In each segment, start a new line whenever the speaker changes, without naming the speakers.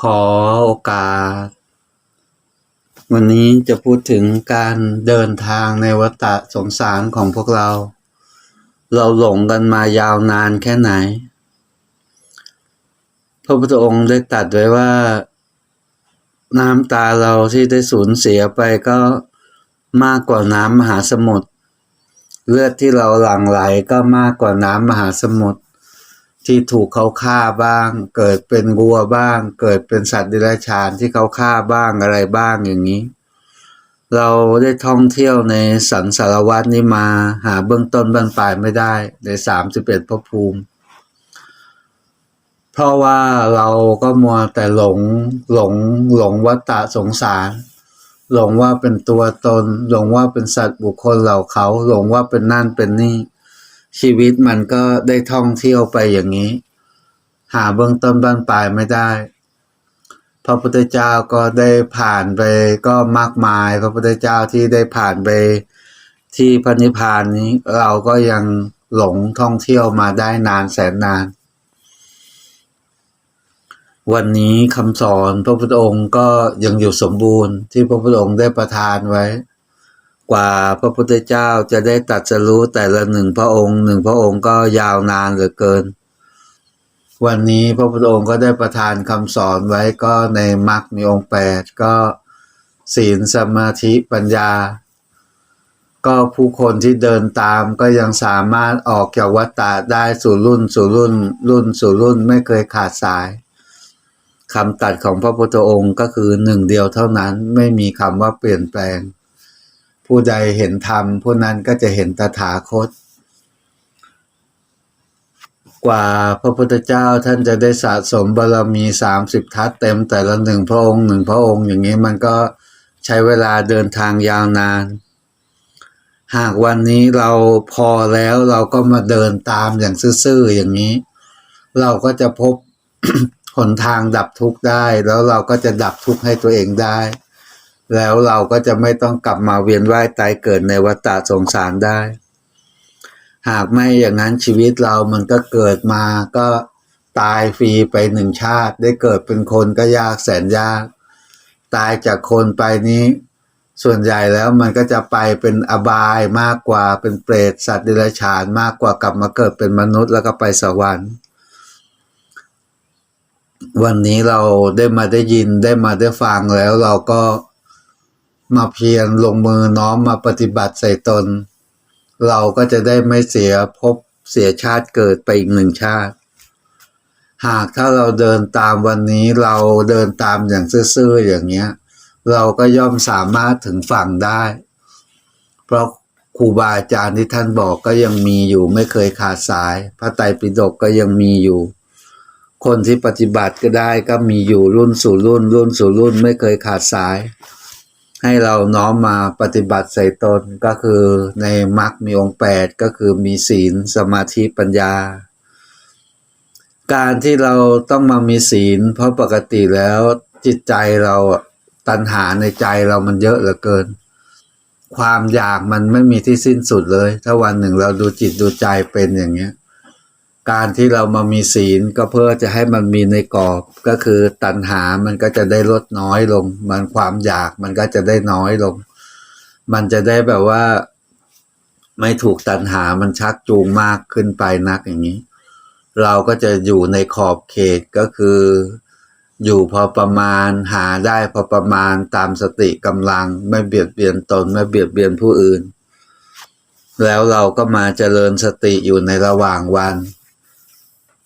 ขอโอกาส วันนี้จะพูดถึงการเดินทางในวัฏสงสารของพวกเรา เราหลงกันมายาวนานแค่ไหน พระพุทธองค์ได้ตัดไว้ว่า น้ำตาเราที่ได้สูญเสียไปก็มากกว่าน้ำมหาสมุทรเลือดที่เราหลั่งไหลก็มากกว่าน้ำมหาสมุทร ที่ถูกเขาฆ่าบ้าง เกิดเป็นวัวบ้าง เกิดเป็นสัตว์เดรัจฉานที่เขาฆ่าบ้างอะไรบ้างอย่างนี้ เราได้ท่องเที่ยวในสันสารวัตนี้มาหาเบื้องต้นเบื้องปลายไม่ได้ในสามสิบเอ็ดภพภูมิ เพราะว่าเราก็มัวแต่หลงหลงหลงวัฏฏะสงสาร หลงว่าเป็นตัวตน หลงว่าเป็นสัตว์บุคคลเหล่าเขา หลงว่าเป็นนั่นเป็นนี่ ชีวิตมันก็ได้ท่องเที่ยวไปอย่างนี้ หาเบื้องต้นบ้านปลายไม่ได้ พระพุทธเจ้าก็ได้ผ่านไปก็มากมาย พระพุทธเจ้าที่ได้ผ่านไปที่พระนิพพานนี้เราก็ยังหลงท่องเที่ยวมาได้นานแสนนาน วันนี้คำสอนพระพุทธองค์ก็ยังอยู่สมบูรณ์ที่พระพุทธองค์ได้ประทานไว้ กว่าพระพุทธเจ้าจะได้ตัดสรู้แต่ละหนึ่งพระองค์หนึ่งพระองค์ก็ยาวนานเหลือเกิน วันนี้พระพุทธองค์ก็ได้ประทานคำสอนไว้ก็ในมรรคมีองค์แปดก็ศีลสมาธิปัญญา ก็ผู้คนที่เดินตามก็ยังสามารถออกจากวัฏฏะได้สู่รุ่นสู่รุ่น รุ่นสู่รุ่นไม่เคยขาดสายคำตัดของพระพุทธองค์ก็คือหนึ่งเดียวเท่านั้นไม่มีคำว่าเปลี่ยนแปลง ผู้ใดเห็นธรรมผู้นั้นก็จะเห็นตถาคต กว่าพระพุทธเจ้าท่านจะได้สะสมบารมีสามสิบทัศเต็มแต่ละหนึ่งพระองค์หนึ่งพระองค์อย่างนี้มันก็ใช้เวลาเดินทางยาวนาน หากวันนี้เราพอแล้วเราก็มาเดินตามอย่างซื่อๆอย่างนี้ เราก็จะพบหนทางดับทุกข์ได้ แล้วเราก็จะดับทุกข์ให้ตัวเองได้ แล้วเราก็จะไม่ต้องกลับมาเวียนว่ายตายเกิดในวัฏสงสารได้ หากไม่อย่างนั้นชีวิตเรามันก็เกิดมาก็ตายฟรีไปหนึ่งชาติ ได้เกิดเป็นคนก็ยากแสนยาก ตายจากคนไปนี้ ส่วนใหญ่แล้วมันก็จะไปเป็นอบายมากกว่าเป็นเปรตสัตว์เดรัจฉานมากกว่ากลับมาเกิดเป็นมนุษย์แล้วก็ไปสวรรค์วันนี้เราได้มาได้ยินได้มาได้ฟังแล้วเราก็ มาเพียรลงมือน้อมมาปฏิบัติใส่ตน เราก็จะได้ไม่เสียภพเสียชาติเกิดไปอีกหนึ่งชาติ หากถ้าเราเดินตามวันนี้เราเดินตามอย่างซื่อๆอย่างเงี้ย เราก็ย่อมสามารถถึงฝั่งได้ เพราะครูบาอาจารย์ที่ท่านบอกก็ยังมีอยู่ไม่เคยขาดสาย พระไตรปิฎกก็ยังมีอยู่ คนที่ปฏิบัติก็ได้ก็มีอยู่รุ่นสู่รุ่นรุ่นสู่รุ่นไม่เคยขาดสาย ให้เราน้อมมาปฏิบัติใส่ตนก็คือในมรรคมีองค์แปดก็คือมีศีลสมาธิปัญญา การที่เราต้องมามีศีล เพราะปกติแล้วจิตใจเราตัณหาในใจเรามันเยอะเหลือเกิน ความอยากมันไม่มีที่สิ้นสุดเลย ถ้าวันหนึ่งเราดูจิตดูใจเป็นอย่างเงี้ย การที่เรามามีศีลก็เพื่อจะให้มันมีในกรอบก็คือตัณหามันก็จะได้ลดน้อยลง มันความอยากมันก็จะได้น้อยลง มันจะได้แบบว่า ไม่ถูกตัณหามันชักจูงมากขึ้นไปนักอย่างนี้ เราก็จะอยู่ในขอบเขตก็คือ อยู่พอประมาณหาได้พอประมาณตามสติกำลัง ไม่เบียดเบียนตนไม่เบียดเบียนผู้อื่น แล้วเราก็มาเจริญสติอยู่ในระหว่างวัน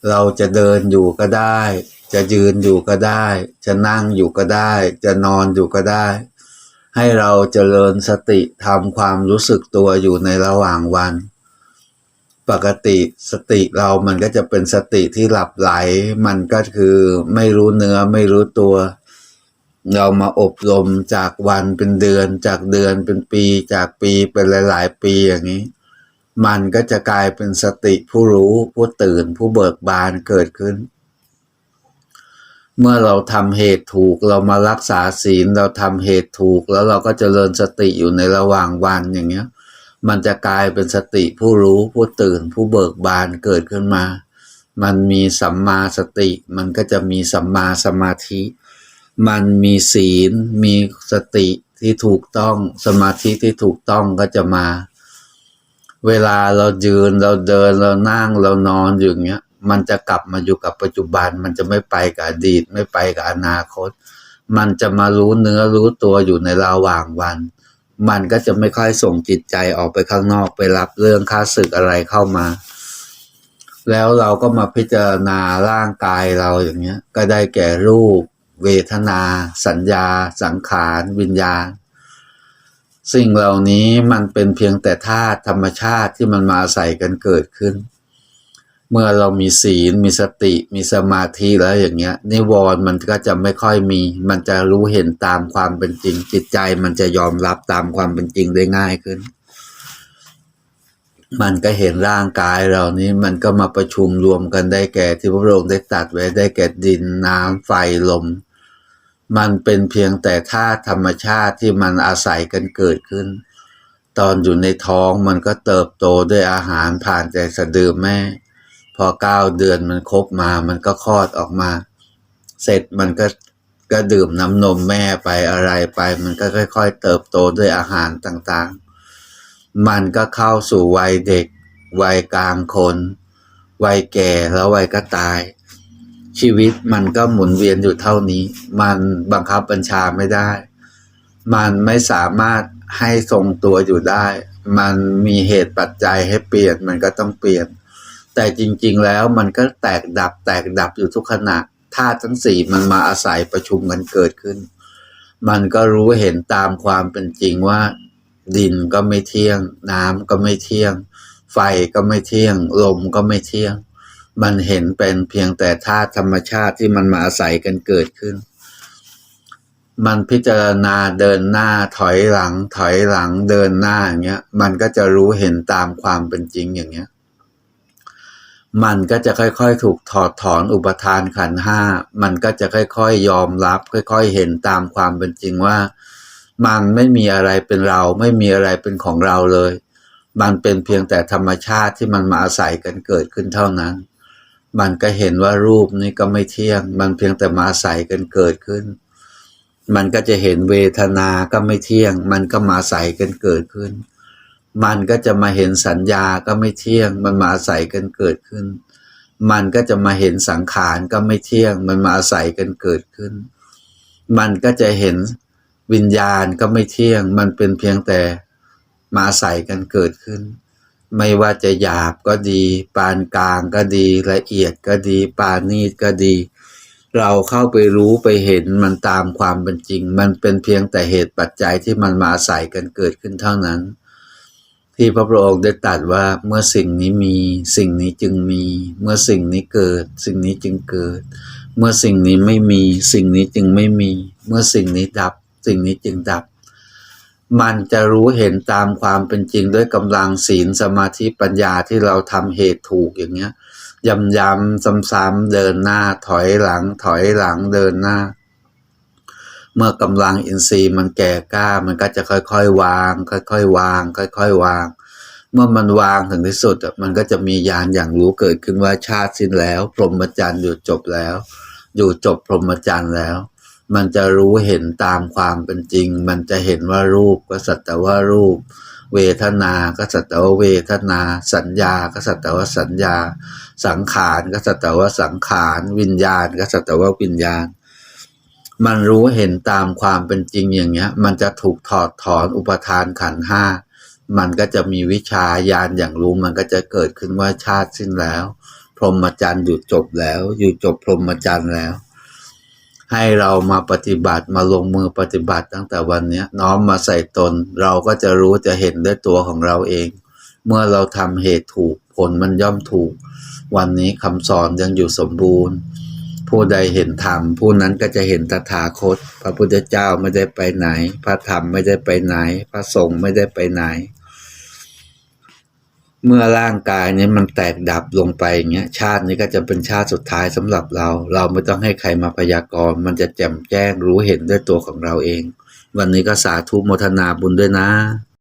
เราจะเดินอยู่ก็ได้ จะยืนอยู่ก็ได้ จะนั่งอยู่ก็ได้ จะนอนอยู่ก็ได้ ให้เราเจริญสติทำความรู้สึกตัวอยู่ในระหว่างวัน ปกติสติเรามันก็จะเป็นสติที่หลับไหล มันก็คือไม่รู้เนื้อไม่รู้ตัว เรามาอบรมจากวันเป็นเดือน จากเดือนเป็นปี จากปีเป็นหลาย ๆ ปีอย่างนี้ มันก็จะกลายเป็นสติผู้รู้ผู้ตื่นผู้เบิกบานเกิดขึ้น เมื่อเราทำเหตุถูกเรามารักษาศีลเราทำเหตุถูกแล้วเราก็เจริญสติอยู่ในระหว่างวันอย่างเงี้ย มันจะกลายเป็นสติผู้รู้ผู้ตื่นผู้เบิกบานเกิดขึ้นมา มันมีสัมมาสติ มันก็จะมีสัมมาสมาธิ มันมีศีล มีสติที่ถูกต้องสมาธิที่ถูกต้องก็จะมา เวลาเรายืนเราเดินเรานั่งเรานอนอยู่อย่างเงี้ย มันจะกลับมาอยู่กับปัจจุบัน มันจะไม่ไปกับอดีต ไม่ไปกับอนาคต มันจะมารู้เนื้อรู้ตัวอยู่ในระหว่างวัน มันก็จะไม่ค่อยส่งจิตใจออกไปข้างนอกไปรับเรื่องค่าศึกอะไรเข้ามา แล้วเราก็มาพิจารณาร่างกายเราอย่างเงี้ย ก็ได้แก่รูป เวทนา สัญญา สังขาร วิญญาณ สิ่งเหล่านี้มันเป็นเพียงแต่ธาตุธรรมชาติที่มันมาอาศัยกันเกิดขึ้น เมื่อเรามีศีล มีสติ มีสมาธิแล้วอย่างเงี้ย นิวรณ์มันก็จะไม่ค่อยมี มันจะรู้เห็นตามความเป็นจริง จิตใจมันจะยอมรับตามความเป็นจริงได้ง่ายขึ้น มันก็เห็นร่างกายเรานี้มันก็มาประชุมรวมกันได้แก่ที่พระองค์ได้ตัดไว้ได้แก่ดินน้ำไฟลม มันเป็นเพียงแต่ธาตุธรรมชาติที่มันอาศัยกันเกิดขึ้น ตอนอยู่ในท้องมันก็เติบโตด้วยอาหารผ่านใจสะดือแม่ พอเก้าเดือนมันครบมามันก็คลอดออกมา เสร็จมันก็ก็ดื่มน้ำนมแม่ไปอะไรไป มันก็ค่อย ๆ เติบโตด้วยอาหารต่างๆ มันก็เข้าสู่วัยเด็ก วัยกลางคน วัยแก่แล้ววัยก็ตาย ชีวิตมันก็หมุนเวียนอยู่เท่านี้ มันบังคับบัญชาไม่ได้ มันไม่สามารถให้ทรงตัวอยู่ได้ มันมีเหตุปัจจัยให้เปลี่ยนมันก็ต้องเปลี่ยน แต่จริง ๆ แล้วมันก็แตกดับแตกดับอยู่ทุกขณะธาตุทั้งสี่มันมาอาศัยประชุมกันเกิดขึ้น มันก็รู้เห็นตามความเป็นจริงว่า ดินก็ไม่เที่ยง น้ำก็ไม่เที่ยง ไฟก็ไม่เที่ยง ลมก็ไม่เที่ยง มันเห็นเป็นเพียงแต่ธาตุธรรมชาติที่มันมาอาศัยกันเกิดขึ้น มันพิจารณาเดินหน้าถอยหลัง ถอยหลังเดินหน้าอย่างเงี้ย มันก็จะรู้เห็นตามความเป็นจริงอย่างเงี้ย มันก็จะค่อยๆ ถูกถอดถอนอุปทานขันห้า มันก็จะค่อยๆยอมรับ ค่อย ๆ เห็นตามความเป็นจริงว่า มันไม่มีอะไรเป็นเรา ไม่มีอะไรเป็นของเราเลย มันเป็นเพียงแต่ธรรมชาติที่มันมาอาศัยกันเกิดขึ้นเท่านั้น มันก็เห็นว่ารูปนี้ก็ไม่เที่ยง มันเพียงแต่มาอาศัยกันเกิดขึ้น มันก็จะเห็นเวทนาก็ไม่เที่ยง มันก็มาอาศัยกันเกิดขึ้น มันก็จะมาเห็นสัญญาก็ไม่เที่ยง มันมาอาศัยกันเกิดขึ้น มันก็จะมาเห็นสังขารก็ไม่เที่ยง มันมาอาศัยกันเกิดขึ้น มันก็จะเห็นวิญญาณก็ไม่เที่ยง มันเป็นเพียงแต่มาอาศัยกันเกิดขึ้น ไม่ว่าจะหยาบก็ดี ปานกลางก็ดีละเอียดก็ดี ปานีตก็ดี เราเข้าไปรู้ไปเห็นมันตามความเป็นจริง มันเป็นเพียงแต่เหตุปัจจัยที่มันมาอาศัยกันเกิดขึ้นเท่านั้น ที่พระพุทธองค์ได้ตรัสว่าเมื่อสิ่งนี้มี สิ่งนี้จึงมี เมื่อสิ่งนี้เกิด สิ่งนี้จึงเกิด เมื่อสิ่งนี้ไม่มี สิ่งนี้จึงไม่มี เมื่อสิ่งนี้ดับ สิ่งนี้จึงดับ มันจะรู้เห็นตามความเป็นจริงด้วยกำลังศีลสมาธิปัญญาที่เราทำเหตุถูกอย่างเงี้ยย้ำย้ำซ้ำๆเดินหน้าถอยหลัง ถอยหลังเดินหน้า เมื่อกำลังอินทรีย์มันแก่กล้า มันก็จะค่อยๆวาง ค่อยๆวาง ค่อยๆวาง เมื่อมันวางถึงที่สุดมันก็จะมีญาณอย่างรู้เกิดขึ้นว่าชาติสิ้นแล้ว พรหมจรรย์อยู่จบแล้ว อยู่จบพรหมจรรย์แล้ว มันจะรู้เห็นตามความเป็นจริง มันจะเห็นว่ารูปก็สัตว์แต่ว่ารูป เวทนา ก็สัตว์แต่ว่าเวทนา สัญญา ก็สัตว์แต่ว่าสัญญา สังขาร ก็สัตว์แต่ว่าสังขาร วิญญาณ ก็สัตว์แต่ว่าวิญญาณ มันรู้เห็นตามความเป็นจริงอย่างเงี้ย มันจะถูกถอดถอนอุปทานขันห้า มันก็จะมีวิชาญาณอย่างรู้ มันก็จะเกิดขึ้นว่าชาติสิ้นแล้ว พรหมจรรย์อยู่จบแล้ว อยู่จบพรหมจรรย์แล้ว ให้เรามาปฏิบัติมาลงมือปฏิบัติตั้งแต่วันนี้น้อมมาใส่ตน เราก็จะรู้จะเห็นด้วยตัวของเราเอง เมื่อเราทำเหตุถูกผลมันย่อมถูก วันนี้คำสอนยังอยู่สมบูรณ์ ผู้ใดเห็นธรรมผู้นั้นก็จะเห็นตถาคต พระพุทธเจ้าไม่ได้ไปไหน พระธรรมไม่ได้ไปไหน พระสงฆ์ไม่ได้ไปไหน เมื่อร่างกายนี้มันแตกดับลงไปอย่างเงี้ย ชาตินี้ก็จะเป็นชาติสุดท้ายสำหรับเรา เราไม่ต้องให้ใครมาพยากรณ์มันจะแจ่มแจ้งรู้เห็นด้วยตัวของเราเอง วันนี้ก็สาธุโมทนาบุญด้วยนะ